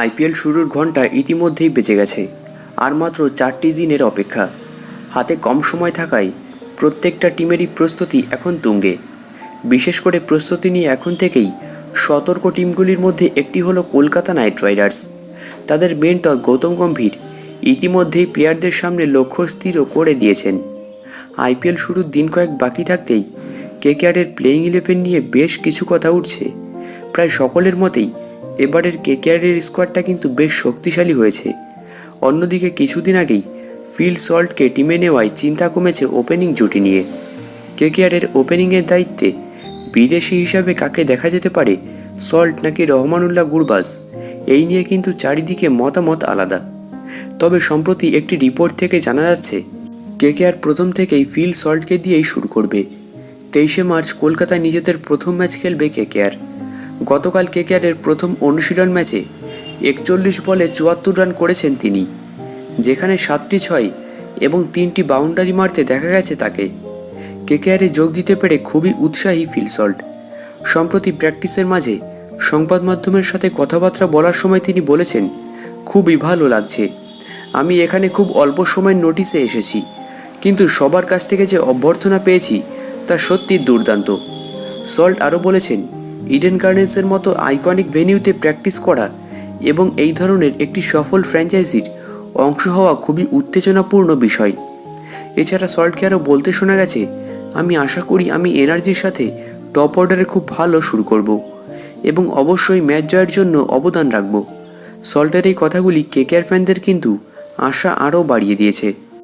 IPL শুরুর ঘণ্টা ইতিমধ্যেই বেঁচে গেছে, আর মাত্র চারটি দিনের অপেক্ষা। হাতে কম সময় থাকায় প্রত্যেকটা টিমেরই প্রস্তুতি এখন তুঙ্গে। বিশেষ করে প্রস্তুতি নিয়ে এখন থেকেই সতর্ক টিমগুলির মধ্যে একটি হলো কলকাতা নাইট রাইডার্স। তাদের মেন্টর গৌতম গম্ভীর ইতিমধ্যেই প্লেয়ারদের সামনে লক্ষ্য স্থিরও করে দিয়েছেন। আইপিএল শুরুর দিন কয়েক বাকি থাকতেই কেকেআরের প্লেয়িং ইলেভেন নিয়ে বেশ কিছু কথা উঠছে। প্রায় সকলের মতেই এবারের কেকেআরের স্কোয়াডটা কিন্তু বেশ শক্তিশালী হয়েছে। অন্যদিকে কিছুদিন আগেই ফিল সল্টকে টিমে নেওয়ায় চিন্তা কমেছে ওপেনিং জুটি নিয়ে। কেকেআরের ওপেনিংয়ের দায়িত্বে বিদেশি হিসাবে কাকে দেখা যেতে পারে, সল্ট নাকি রহমানুল্লাহ গুরবাজ? এই নিয়ে কিন্তু চারিদিকে মতামত আলাদা। তবে সম্প্রতি একটি রিপোর্ট থেকে জানা যাচ্ছে কেকেআর প্রথম থেকেই ফিল সল্টকে দিয়েই শুরু করবে। তেইশে মার্চ কলকাতায় নিজেদের প্রথম ম্যাচ খেলবে কেকেআর গতকাল কেকেআরের প্রথম অনুশীলন ম্যাচে একচল্লিশ বলে চুয়াত্তর রান করেছেন তিনি, যেখানে সাতটি ছয় এবং তিনটি বাউন্ডারি মারতে দেখা গেছে তাকে। কেকেআরে যোগ দিতে পেরে খুবই উৎসাহী ফিলসল্ট সম্প্রতি প্র্যাকটিসের মাঝে সংবাদ মাধ্যমের সাথে কথাবার্তা বলার সময় তিনি বলেছেন, খুবই ভালো লাগছে। আমি এখানে খুব অল্প সময়ের নোটিসে এসেছি, কিন্তু সবার কাছ থেকে যে অভ্যর্থনা পেয়েছি তা সত্যি দুর্দান্ত। সল্ট আরও বলেছেন ইডেন গার্ডেন্সের মতো আইকনিক ভেনিউতে প্র্যাকটিস করা এবং এই ধরনের একটি সফল ফ্র্যাঞ্চাইজির অংশ হওয়া খুবই উত্তেজনাপূর্ণ বিষয়। এছাড়া সল্টকে আরও বলতে শোনা গেছে, আমি আশা করি আমি এনার্জির সাথে টপ অর্ডারে খুব ভালো শুরু করব এবং অবশ্যই ম্যাচ জয়ের জন্য অবদান রাখব। সল্টের এই কথাগুলি কেকেআর ফ্যানদের কিন্তু আশা আরও বাড়িয়ে দিয়েছে।